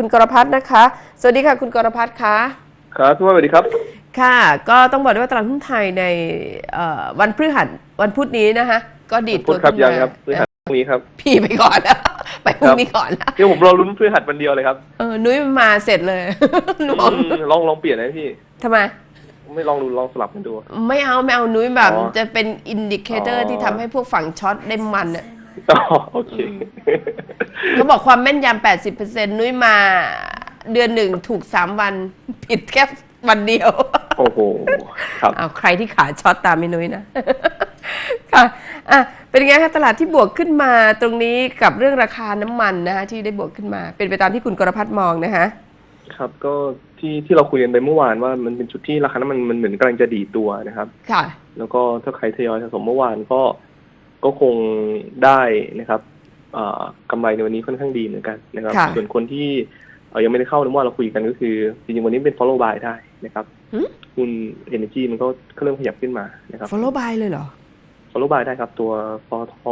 คุณกรพัฒน์นะคะ สวัสดีค่ะ คุณกรพัฒน์คะครับทุกท่านสวัสดีครับ ค่ะ ก็ต้องบอกด้วยว่าตลาดหุ้นไทยในเอ่อวันพฤหัสวันพุธนี้นะคะก็ดีดพุตัธวครับขึ้นยังมาครับพฤหัสพรุ่งนี้ครับพี่ไปก่อนนะไปพรุ่งนี้ก่อนนะเดี๋ยวผมรอลุ้นพฤหัสวันเดียวเลยครับเออนุ้ยมาเสร็จเลยหนูบอกอืมลองลองเปลี่ยนนะพี่ทำไมไม่ลองดูลองสลับกันดู ไม่เอา ไม่เอานุ้ยแบบอ๋อจะเป็นอินดิเคเตออ๋ร์อที่ทำให้พวกฝั่งช็อตได้มันอะ อ๋อโอเค เขาบอกความแม่นยำ 80%นุ้ยมาเดือนหนึ่งถูก 3 วัน ผิดแค่วันเดียว โอ้โห ครับ เอาใครที่ขาช็อตตามไม่นุ้ยนะ ค่ะอะ เป็นไงคะตลาดที่บวกขึ้นมาตรงนี้กับเรื่องราคาน้ำมันนะคะที่ได้บวกขึ้นมา เป็นไปตามที่คุณกรพัฒน์มองนะคะ ครับ ก็ที่ที่เราคุยกันไปเมื่อวานว่ามันเป็นจุดที่ราคาน้ำมันมันเหมือนกำลังจะดีดตัวนะครับ ค่ะ แล้วก็ถ้าใครทยอยสะสมเมื่อวานก็ ก็คงได้นะครับอ่ากำไรในวันนี้ค่อนข้างดีเหมือนกันนะครับค่ะส่วนคนที่เอ่อยังไม่ได้เข้าเมื่อวานเราคุยกันก็คือจริงๆวันนี้เป็น follow buy ได้นะครับหึหุ้น energy มันก็เริ่มขยับขึ้นมานะครับ follow buy เลยเหรอ follow buy ได้ครับ ตัวปตท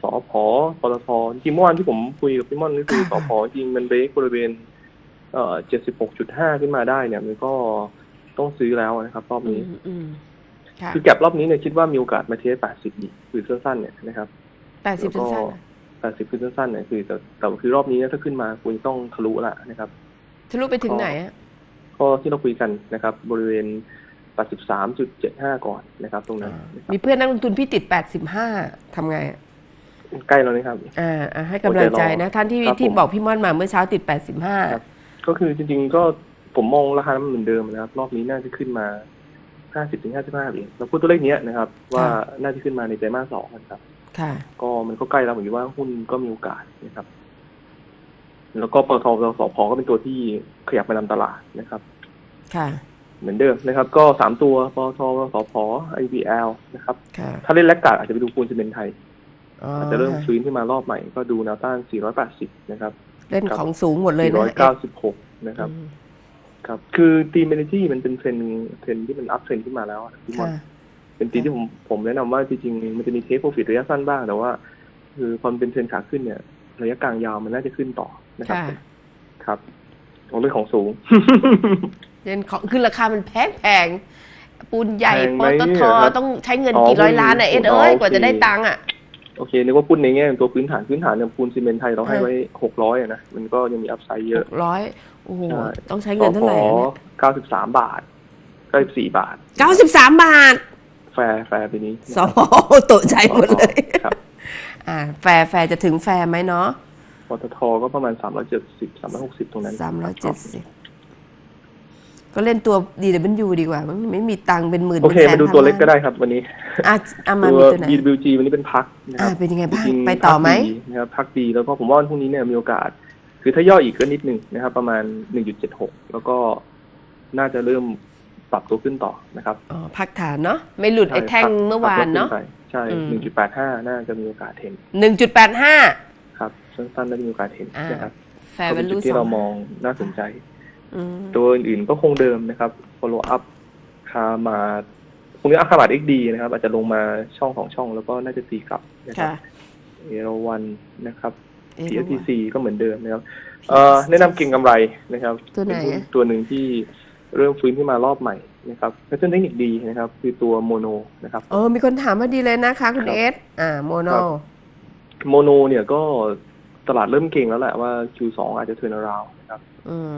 สอพปตทจริงๆเมื่อวานที่ผมคุยกับพี่ม่อนก็คือสค่ะอพจริงมันเบรกบริเวณเอ่อ76.5ขึ้นมาได้เนี่ย มันก็ต้องซื้อแล้วนะครับรอบอืนี้มอืม ค่ะคือแก็บรอบนี้เนี่ยคิดว่ามีโอกาสมาเทส 80อีกคือสั้นๆเนี่ยนะครับแปดสิบแล้วสั้ก็นๆอะ80คือสั้นๆเนี่ยคือแต่แต่คือรอบนี้เนี่ยถ้าขึ้นมาคุณต้องทะลุละนะครับทะลุไปถึงไหนอะก็ที่เราคุยกันนะครับ บริเวณ 83.75 ก่อนนะครับ ตรงนั้นนะครับมีเพื่อนนักลงทุนพี่ติด 85ทำไงอะใกล้แล้วนะครับ อ่าอ่าให้กำลังใจนะ ท่านที่ครับที่ผมบอกพี่ม่อนมาเมื่อเช้าติดครับ85 ก็คือจริง ๆ ก็ผมมองราคามันเหมือนเดิมนะครับ รอบนี้น่าจะขึ้นมา 50ถึง55เหรียญเราพูดตัวเลขเนี้ยนะครับ ว่าน่าจะขึ้นมาในไตรมาสสองนะครับค่ะ ก็มันก็ใกล้แล้วผมคิดว่าหุ้นก็มีโอกาสนะครับ แล้วก็ปตทปตสพก็เป็นตัวที่ขยับมานำตลาดนะครับ ค่ะ เหมือนเดิมนะครับ ก็สามตัวปตทปตสพ IBL นะครับค่ะถ้าเล่นแลกกาดอาจจะไปดูปูนซีเมนต์ไทยอ๋ออาจจะเริ่มค่ะฟื้นขึ้นมารอบใหม่ก็ดูแนวต้าน 480 นะครับ เล่นของสูงหมดเลยนะ496 นะครับอืม ครับ คือตีมเอเนจีมันเป็นเทรนด์เทรนด์ที่มันอัพเทรนด์ขึ้นมาแล้วอะพี่มอนค่ะเป็นตีมที่ผมผมแนะนำว่าจริงๆมันจะมีเทคโปรฟิตระยะสั้นบ้าง แต่ว่า คือพอมันเป็นเทรนด์ขาขึ้นเนี่ย ระยะกลางยาวมันน่าจะขึ้นต่อนะครับค่ะครับของเรื่องของสูงเล่นของคือราคามันแพงแพงปูนใหญ่แพงปไหมตทเนี่ยครับต้องใช้เงินอ๋อกี่ร้อยล้านอะหุ้เอ็นดเอ้ยอ๋อกว่าจะได้โอเคตังค์อะ โอเคนึกว่าพูดในแง่ตัวพื้นฐานพื้นฐานเนี่ยปูนซีเมนต์ไทยเราให้เออไว้600อะนะ มันก็ยังมีอัพไซด์เยหอะกร้อยโอ้โหใช่ต้องใช้เงินเท่าไหร่อะเนี่ยเก้าสิบสามบาทเก้าสิบสี่บาทเก้าสิบสามบาท แฟร์แฟร์ปีนี้สองตกใจหมดเลยครับอ่าแฟร์แฟร์จะถึงแฟร์ไหมเนาะปตทก็ประมาณสามร้อยเจ็ดสิบสามร้อยหกสิบตรงนั้นสามร้อยเจ็ดสิบ ก็เล่นตัว DW ดีกว่า มันไม่มีตังค์เป็นหมื่นโอเคป็นแสนมาดูตัวเล็กก็พันได้ครับวันนี้อะอะมาตัวมีตัวไหน BWG วันนี้เป็นพักนะคอ่ารับเป็นยังไงบ้างจริงๆไปต่อไหม พักดีนะครับพักดีแล้วก็ผมว่าวันพรุ่งนี้เนี่ยมีโอกาส คือถ้าย่ออีกก็นิดนึงนะครับ ประมาณหนึ่งจุดเจ็ดหกแล้วก็น่าจะเริ่มปรับตัวขึ้นต่อนะครับอ๋อพักฐานเนาะไม่หลุดไอ้แท่งใช่เมื่อวานเนาะ ปรับตัวขึ้ไปใช่ อืมหนึ่งจุดแปดห้าน่าจะมีโอกาสเห็นหนึ่งจุดแปดห้า ครับสั้นๆน่าจะมีโอกาสเห็นอ่านะครับแฟร์ก็วัเป็นนลูจุดสที่อเรางมองน่าสนใจอืม ตัวอื่นๆก็คงเดิมนะครับ follow up คามาคงนี้อัคาบาด XD นะครับ อาจจะลงมาช่องของช่องแล้วก็น่าจะตีกลับนะครับค่ะเอราวันนะครับเอ๊ะ PSTC ก็เหมือนเดิมนะครับเอ่อแนะนำเก่งกำไรนะครับตัวไหนเป็หุ้อะตัวหนึ่งที่เริ่มฟื้นขึ้นมารอบใหม่นะครับแพทเทิร์นเทคนิคดีนะครับ คือตัวโมโนนะครับเออมีคนถามมาดีเลยนะคะคุณครับเอสอ่าโมโนครับโมโนเนี่ยก็ตลาดเริ่มเก่งแล้วแหละว่า Q2 อาจจะเทิร์นราวนะครับ อืม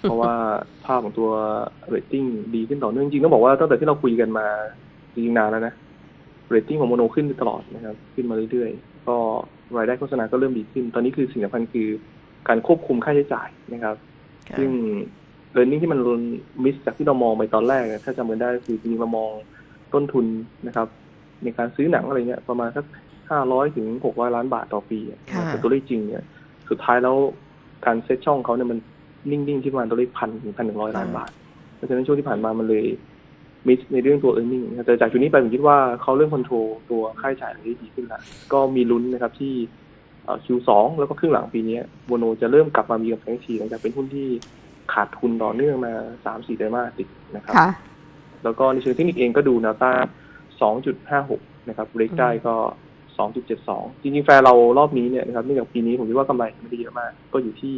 เพราะว่าภาพของตัวเรตติ้งดีขึ้นต่อเนื่องจริงๆต้องบอกว่าตั้งแต่ที่เราคุยกันมาจริงๆนานแล้วนะเรตติ้งของโมโนขึ้นตลอดนะครับ ขึ้นมาเรื่อยๆ ก็รายได้โฆษณาก็เริ่มดีขึ้น ตอนนี้คือสิ่งสำคัญคือการควบคุมค่าใช้จ่ายนะครับค่ะซึ่งเรนนิ่งที่มันมิสจากที่เรามองไปตอนแรกอะถ้าจำกันได้คือจริงๆเรามองต้นทุนนะครับ ในการซื้อหนังอะไรเงี้ยประมาณสักห้าร้อยถึงหกร้อยล้านบาทต่อปีอะค่ะแต่ตัวเลขจริงเนี่ย สุดท้ายแล้วการเซตช่องเขาเนี่ยมัน นิ่งๆ ที่ประมาณตัวเลขพันถึงพันหนึ่งร้อยล้านบาทเพราะฉะนั้นช่วงที่ผ่านมามันเลยมิสในเรื่องตัว e a r n i n g นะครับแต่จากจุดนี้ไปผมคิดว่าเขาเริ่มคอนโทรลตัวค่าใช้จ่ายได้ดีขึ้นแล้วก็มีลุ้นนะครับที่เอ่อ Q2 แล้วก็ครึ่งหลังปีนี้โบโนจะเริ่มกลับมามีกับแข็งทีหลังจากเป็นหุ้นที่ขาดทุนต่อเนื่องมาสามสี่ไตรมาสติดนะครับค่ะแล้วก็ในเชิงเทคนิคเองก็ดูแนวต้าน2.56นะครับเบรกได้ก็2.72จริงๆ แฟร์เรารอบนี้เนี่ยนะครับเนื่องจากปีนี้ผมคิดว่ากำไรไม่ได้เยอะมาก ก็อยู่ที่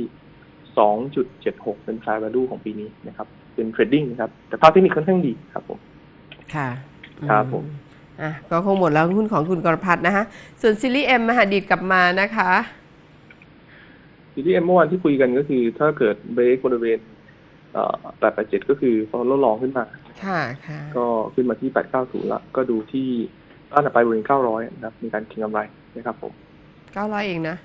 2.76 เป็น fair value ของปีนี้นะครับ เป็นเทรดดิ้งนะครับ แต่ภาพเทคนิคค่อนข้างดีครับผม ค่ะครับผมอะก็คงหมดแล้วหุ้นของคุณกรพัฒน์นะคะส่วนซิลี่เอ็มมหาดีดกลับมานะคะทีที่เอ็มเมื่อวานที่คุยกันก็คือถ้าเกิดเบรกบริเวณเอ่อ887ก็คือพอลดลองขึ้นมา ค่ะค่ะ ก็ขึ้นมาที่890ละ ก็ดูที่ต้านถัดไปบริเวณ900นะครับ มีการเก็งกำไรนะครับผมเก้าร้อยเองนะ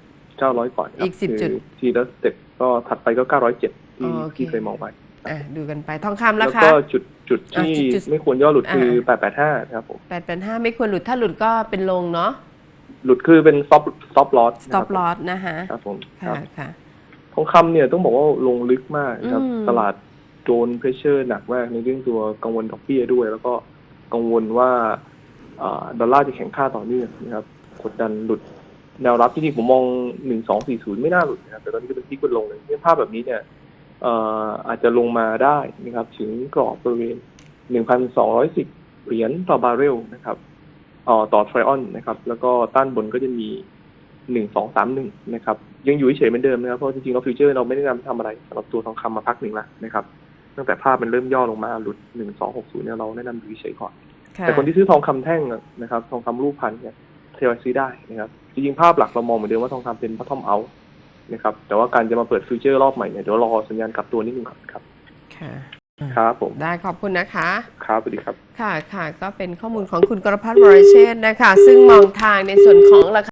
900ก่อนครับอีก10จุดคือทีละสเต็ปก็ถัดไปก็907ที่อ๋อโอเค ที่เคยมองไปอะดูกันไปทองคำแล้ราวคา ก็จุดจุดที่อะจุดไม่ควรย่อหลุดคืออ่885นะครับผมแปดเป็นห้าไม่ควรหลุดถ้าหลุดก็เป็นลงเนาะ หลุดคือเป็น stop stop loss นะค stop รับ loss นะคะครับผมคค่ะรับ ค่ะ ทองคำเนี่ยต้องบอกว่าลงลึกมากนะครับ อืม ตลาดโดนเพรสเชอร์หนักมากในเรื่องตัวกังวลดอกเบี้ยด้วย แล้วก็กังวลว่าอ่าดอลลาร์จะแข็งค่าต่อเนื่องนะครับกดดันหลุด แนวรับที่จริงผมมองหนึ่งสองสี่ศูนย์ไม่น่าหลุดนะครับแต่ตอนนี้ก็เป็นที่กดลงเลยเนี่ยภาพแบบนี้เนี่ยเอ่ออาจจะลงมาได้นะครับ ถึงกรอบบริเวณหนึ่งพันสองร้อยสิบเหรียญต่อบาร์เรลนะครับเอ่อต่อทริออนนะครับ แล้วก็ต้านบนก็จะมีหนึ่งสองสามหนึ่งนะครับ ยังอยู่เฉยๆเหมือนเดิมนะครับเพราะจริงๆเราฟิวเจอร์เราไม่ได้นำทำอะไรสำหรับตัวทองคำมาพักหนึ่งละนะครับ ตั้งแต่ภาพมันเริ่มย่อลงมาหลุดหนึ่งสองหกศูนย์เนี่ยเราแนะนำอยู่เฉยๆก่อนค่ะแต่คนที่ซื้อทองคำแท่งนะครับ ทองคำรูปพันเนี่ย ทยอยซื้อได้นะครับจริงๆภาพหลักเรามองเหมือนเดิมว่าทองคำเป็น bottom out นะครับแต่ว่าการจะมาเปิดฟิวเจอร์รอบใหม่เนี่ยเดี๋ยวรอสัญญาณกลับตัวนิดนึงก่อนครับค่ะครับผมได้ขอบคุณนะคะ ครับสวัสดีครับ ค่ะค่ะก็เป็นข้อมูลของคุณกรพัฒน์วรเชษฐ์นะคะ ซึ่งมองทางในส่วนของราคา